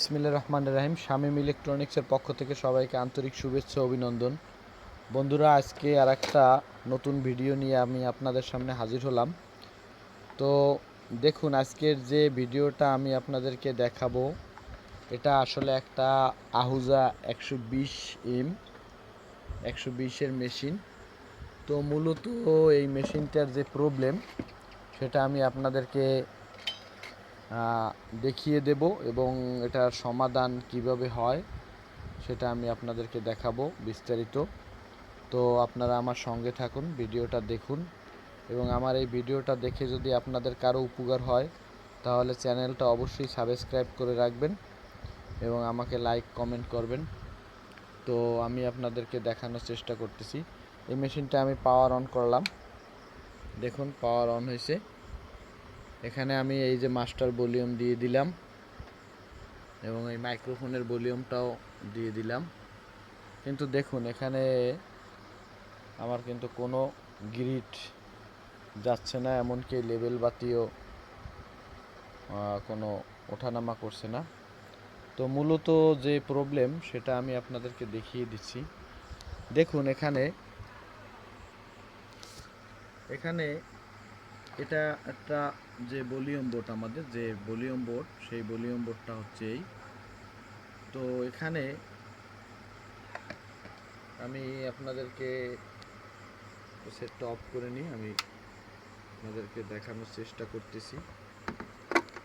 ইসমিল্লা রহমান রাহিম। শামীম ইলেকট্রনিক্সের পক্ষ থেকে সবাইকে আন্তরিক শুভেচ্ছা অভিনন্দন। বন্ধুরা, আজকে আর একটা নতুন ভিডিও নিয়ে আমি আপনাদের সামনে হাজির হলাম। তো দেখুন, আজকের যে ভিডিওটা আমি আপনাদেরকে দেখাবো, এটা আসলে একটা আহুজা একশো বিশ এম একশো বিশের মেশিন। তো মূলত এই মেশিনটার যে প্রবলেম, সেটা আমি আপনাদেরকে দেখিয়ে দেব এবং এটার সমাধান কীভাবে হয় সেটা আমি আপনাদেরকে দেখাবো বিস্তারিত। তো আপনারা আমার সঙ্গে থাকুন, ভিডিওটা দেখুন এবং আমার এই ভিডিওটা দেখে যদি আপনাদের কারও উপকার হয়, তাহলে চ্যানেলটা অবশ্যই সাবস্ক্রাইব করে রাখবেন এবং আমাকে লাইক, কমেন্ট করবেন। তো আমি আপনাদেরকে দেখানোর চেষ্টা করতেছি। এই মেশিনটা আমি পাওয়ার অন করলাম। দেখুন, পাওয়ার অন হয়েছে। এখানে আমি এই যে মাস্টার ভলিউম দিয়ে দিলাম এবং এই মাইক্রোফোনের ভলিউমটাও দিয়ে দিলাম। কিন্তু দেখুন, এখানে আমার কিন্তু কোনো গ্রিট যাচ্ছে না, এমনকি লেভেল বাতিও কোনো ওঠানামা করছে না। তো মূলত যে প্রবলেম, সেটা আমি আপনাদেরকে দেখিয়ে দিচ্ছি। দেখুন, এখানে এখানে এটা একটা যে ভলিউম বোর্ড আমাদের, যে ভলিউম বোর্ড, সেই ভলিউম বোর্ডটা হচ্ছে এই। তো এখানে আমি আপনাদেরকে সেটটা অফ করে নিই, আমি আপনাদেরকে দেখানোর চেষ্টা করতেছি।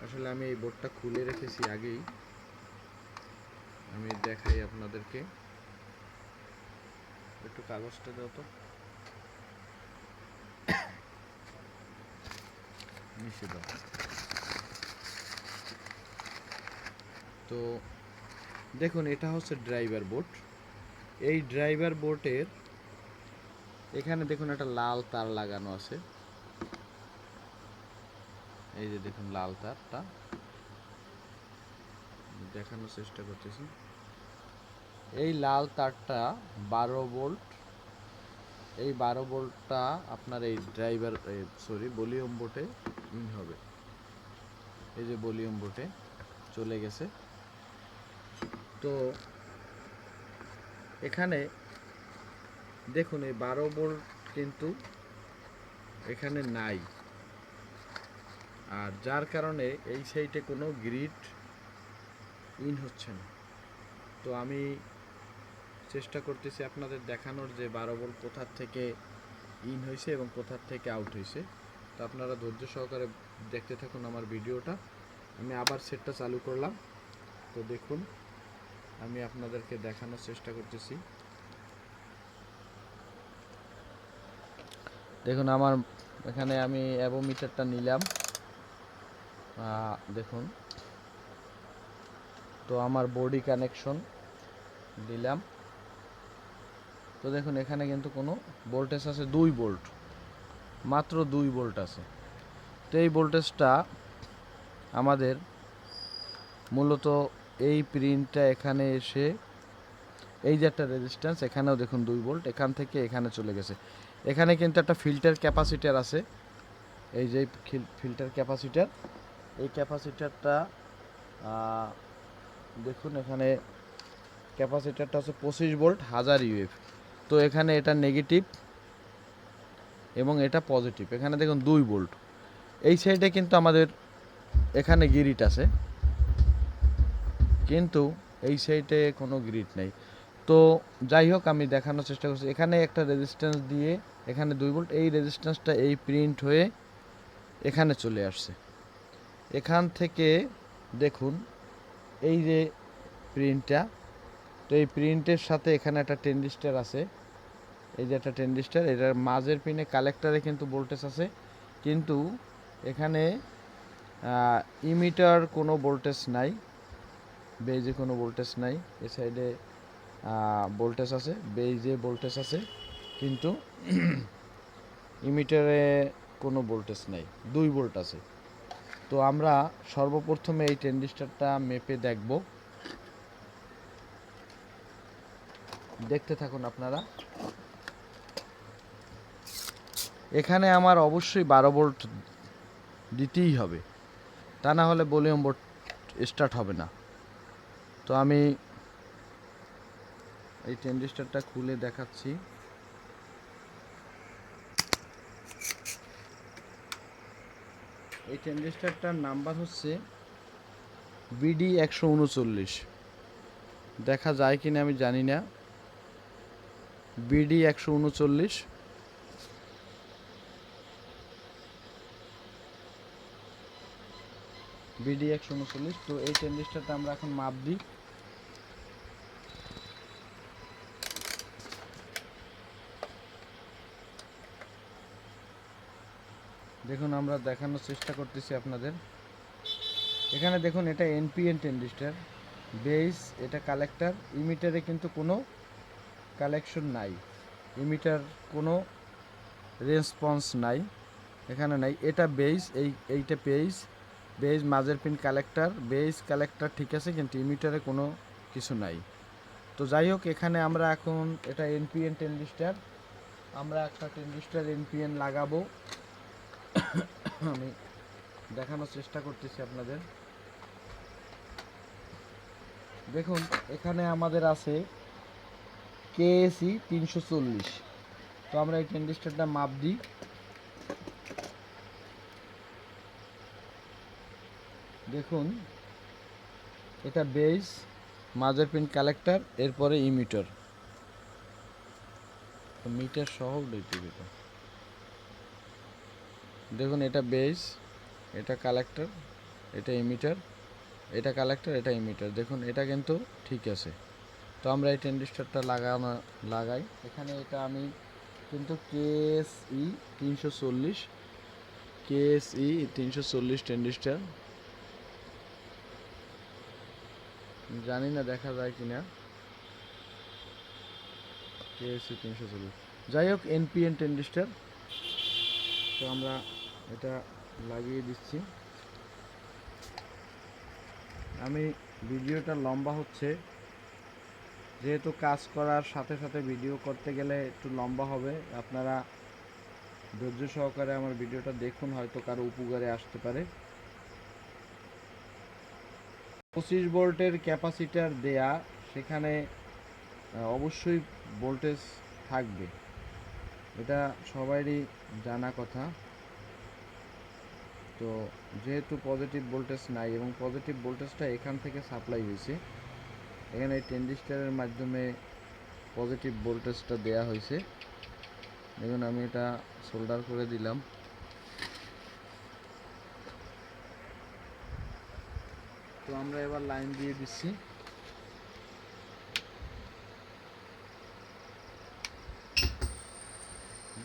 আসলে আমি এই বোর্ডটা খুলে রেখেছি আগেই। আমি দেখাই আপনাদেরকে। একটু কাগজটা দাও তো। মিশে তো দেখুন, এটা হচ্ছে ড্রাইভার বোর্ড এই ড্রাইভার বোর্ডের এখানে দেখুন একটা লাল তার লাগানো আছে। এই যে দেখুন লাল তারটা। দেখানোর চেষ্টা করতেছি। এই লাল তারটা বারো ভোল্ট এই বারো ভোল্টটা আপনার এই ড্রাইভার সরি ভলিউম বোটে ইন হবে। এই যে ভলিউম বোটে চলে গেছে। তো এখানে দেখুন, এই বারো ভোল্ট কিন্তু এখানে নাই। আর যার কারণে এই সাইডে কোনো গ্রিড ইন হচ্ছে না। তো আমি চেষ্টা করতেছি আপনাদের দেখানোর যে বারো বল কোথার থেকে ইন হয়েছে এবং কোথার থেকে আউট হয়েছে। তো আপনারা ধৈর্য সহকারে দেখতে থাকুন আমার ভিডিওটা। আমি আবার সেটটা চালু করলাম। তো দেখুন, আমি আপনাদেরকে দেখানোর চেষ্টা করতেছি। দেখুন, আমার এখানে আমি অ্যাবোমিটারটা নিলাম। দেখুন। তো আমার বডি কানেকশন দিলাম। তো দেখুন, এখানে কিন্তু কোনো ভোল্টেজ আছে, দুই ভোল্ট মাত্র দুই ভোল্ট আছে। তো এই ভোল্টেজটা আমাদের মূলত এই প্রিন্টটা এখানে এসে, এই যে একটা রেজিস্ট্যান্স এখানেও দেখুন দুই ভোল্ট এখান থেকে এখানে চলে গেছে। এখানে কিন্তু একটা ফিল্টার ক্যাপাসিটার আছে। এই যে ফিল্টার ক্যাপাসিটার এই ক্যাপাসিটারটা দেখুন এখানে ক্যাপাসিটারটা হচ্ছে পঁচিশ ভোল্ট হাজার ইউএফ তো এখানে এটা নেগেটিভ এবং এটা পজিটিভ এখানে দেখুন দুই বোল্ট এই সাইডে কিন্তু আমাদের এখানে গিরিট আছে। কিন্তু এই সাইডে কোনো গ্রিড নেই। তো যাই হোক, আমি দেখানোর চেষ্টা করছি। এখানে একটা রেজিস্ট্যান্স দিয়ে এখানে দুই ভোল্ট এই রেজিস্ট্যান্সটা এই প্রিন্ট হয়ে এখানে চলে আসছে। এখান থেকে দেখুন, এই যে প্রিন্টটা তো এই প্রিন্টের সাথে এখানে একটা টেন্ডিস্টার আছে। এই যে একটা টেন্ডিস্টার এটার মাঝের পিনে কালেক্টারে কিন্তু ভোল্টেজ আছে। কিন্তু এখানে ইমিটার কোনো ভোল্টেজ নাই বেজে কোনো ভোল্টেজ নাই, এ সাইডে ভোল্টেজ আছে বেজে ভোল্টেজ আছে, কিন্তু ইমিটারে কোনো ভোল্টেজ নাই, দুই ভোল্ট আছে। তো আমরা সর্বপ্রথমে এই টেন্ডিস্টারটা মেপে দেখব। দেখতে থাকুন আপনারা। এখানে আমার অবশ্যই বারো ভোল্ট দিতেই হবে। তা না হলে ভলিউম বোর্ড স্টার্ট হবে না। তো আমি এই টেন্ডিস্টারটা খুলে দেখাচ্ছি। এই টেন্ডিস্টারটার নাম্বার হচ্ছে বিডি একশো উনচল্লিশ। দেখা যায় কিনা আমি জানি না। বিডি একশো উনচল্লিশ। বিডি একশো উনচল্লিশ। তো এই টেন্ডিস্টারটা আমরা এখন মাপ দিই। দেখুন, আমরা দেখানোর চেষ্টা করতেছি আপনাদের। এখানে দেখুন, এটা এনপিএন টেন্ডিস্টার বেস এটা কালেক্টার ইমিটারে কিন্তু কোনো কালেকশন নাই। ইমিটার কোনো রেসপন্স নাই। এখানে নাই। এটা বেস এই, এইটা বেস বেস মাঝের পিন কালেক্টর বেজ কালেক্টর ঠিক আছে, কিন্তু ইমিটারে কোনো কিছু নাই। তো যাই হোক, এখানে আমরা এখন এটা এনপিএন টেন্ডিস্টার আমরা একটা টেন্ডিস্টার এনপিএন লাগাবো। আমি দেখানোর চেষ্টা করতেছি আপনাদের। দেখুন, এখানে আমাদের আছে কেএসি তিনশো চল্লিশ। তো আমরা এই টেন্ডিস্টারটা মাপ দিই। দেখুন, এটা বেস মাঝের পিন কালেক্টার, এরপরে ইমিটার। মিটার সহ দেখুন, এটা বেস, এটা কালেক্টর, এটা ইমিটার, এটা কালেক্টর, এটা ইমিটার। দেখুন, এটা কিন্তু ঠিক আছে। তো আমরা এই টেন্ডিস্টারটা লাগানো, লাগাই। এখানে এটা আমি কিন্তু কেএসই তিনশো চল্লিশ, কেএসই তিনশো চল্লিশ টেন্ডিস্টার জানি না দেখা যায় কিনা। কেএসি তিনশো চল্লিশ। যাই হোক এনপিএন টেন্ডিস্টার তো আমরা এটা লাগিয়ে দিচ্ছি। আমি ভিডিওটা লম্বা হচ্ছে। যেহেতু কাজ করার সাথে সাথে ভিডিও করতে গেলে একটু লম্বা হবে। আপনারা ধৈর্য সহকারে আমার ভিডিওটা দেখুন, হয়তো কারও উপকারে আসতে পারে। পঁচিশ ভোল্টের ক্যাপাসিটার দেয়া, সেখানে অবশ্যই ভোল্টেজ থাকবে। এটা সবারই জানা কথা। তো যেহেতু পজিটিভ ভোল্টেজ নাই এবং পজিটিভ ভোল্টেজটা এখান থেকে সাপ্লাই হয়েছে, এখানে টেন্ডিস্টারের মাধ্যমে পজিটিভ ভোল্টেজটা দেয়া হয়েছে। দেখুন, আমি এটা সোল্ডার করে দিলাম। তো আমরা এবার লাইন দিয়ে দিচ্ছি।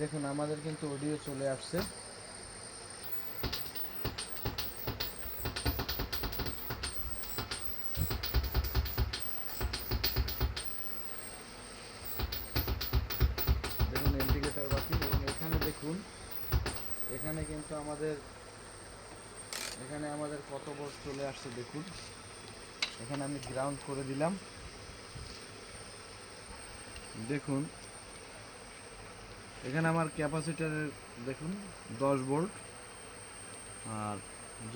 দেখুন, আমাদের কিন্তু অডিও চলে আসছে। দেখুন ইন্ডিকেটর বাতি এবং এখানে দেখুন, এখানে কিন্তু আমাদের এখানে আমাদের কত ভোল্ট চলে আসছে দেখুন। এখানে আমি গ্রাউন্ড করে দিলাম। দেখুন। এখানে আমার ক্যাপাসিটারের দেখুন, দশ ভোল্ট আর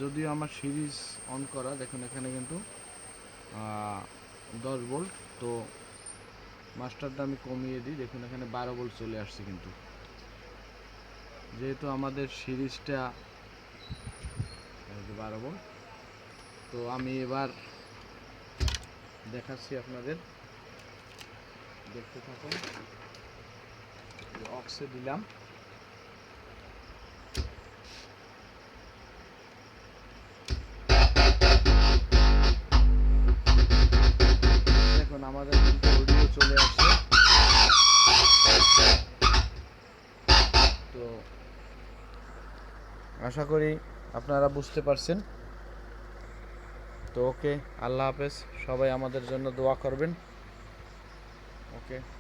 যদিও আমার সিরিজ অন করা, দেখুন এখানে কিন্তু দশ ভোল্ট তো মাস্টারটা আমি কমিয়ে দিই। দেখুন এখানে বারো ভোল্ট চলে আসছে কিন্তু। যেহেতু আমাদের সিরিজটা ভোল্ট তো আমি এবার দেখাচ্ছি আপনাদের। দেখতে থাকুন। অক্সে দিলাম। আমাদের অডিও চলে আসছে। তো আশা করি আপনারা বুঝতে পারছেন। তো ওকে আল্লাহ হাফেজ সবাই আমাদের জন্য দোয়া করবেন। ওকে।